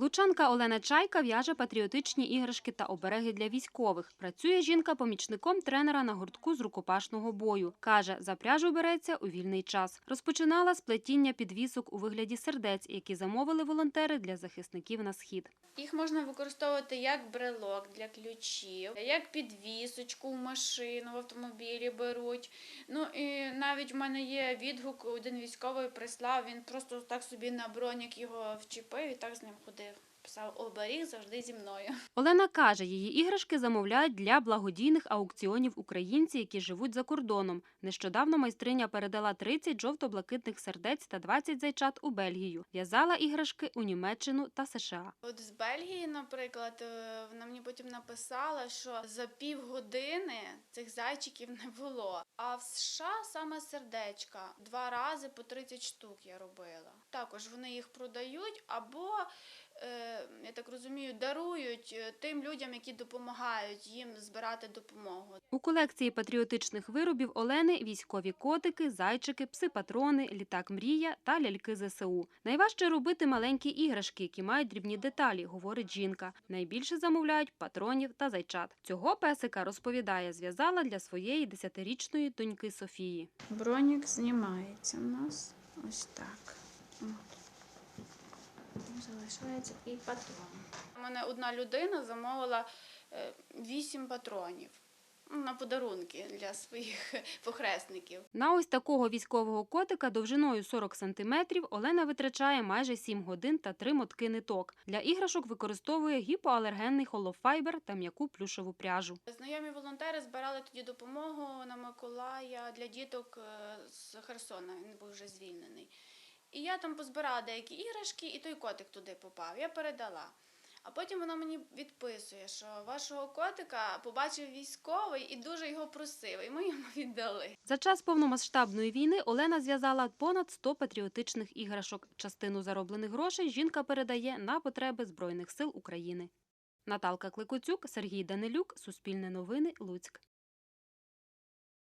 Лучанка Олена Чайка в'яже патріотичні іграшки та обереги для військових. Працює жінка помічником тренера на гуртку з рукопашного бою. Каже, за пряжу береться у вільний час. Розпочинала з плетіння підвісок у вигляді сердець, які замовили волонтери для захисників на схід. Їх можна використовувати як брелок для ключів, як підвісочку в машину в автомобілі беруть. Ну і навіть в мене є відгук, один військовий прислав, він просто так собі на бронік його вчепив і так з ним ходив. Писав оберіг завжди зі мною. Олена каже, її іграшки замовляють для благодійних аукціонів українці, які живуть за кордоном. Нещодавно майстриня передала 30 жовто-блакитних сердець та 20 зайчат у Бельгію. В'язала іграшки у Німеччину та США. От з Бельгії, наприклад, е, вона мені потім написала, що за півгодини цих зайчиків не було. А в США саме сердечка два рази по 30 штук я робила. Також вони їх продають або, е, я так розумію, дарують е, тим людям, які допомагають їм збирати допомогу. У колекції патріотичних виробів Олени військові котики, зайчики, пси-патрони, літак мрія та ляльки ЗСУ. Найважче робити маленькі іграшки, які мають дрібні деталі, говорить жінка. Найбільше замовляють патронів та зайчат. Цього песика розповідає, зв'язала для своєї десятирічної доньки Софії. Бронік знімається у нас ось так. От. Залишається і патрон. У мене одна людина замовила е, вісім патронів на подарунки для своїх похресників. На ось такого військового котика довжиною 40 см Олена витрачає майже 7 годин та 3 мотки ниток. Для іграшок використовує гіпоалергенний холофайбер та м'яку плюшеву пряжу. Знайомі волонтери збирали тоді допомогу на Миколая для діток е, з Херсона. Він був вже звільнений. І я там позбирала деякі іграшки, і той котик туди попав. Я передала. А потім вона мені відписує, що вашого котика побачив військовий і дуже його просив, і ми йому віддали. За час повномасштабної війни Олена зв'язала понад 100 патріотичних іграшок. Частину зароблених грошей жінка передає на потреби Збройних сил України. Наталка Кликоцюк, Сергій Данилюк, Суспільне новини, Луцьк.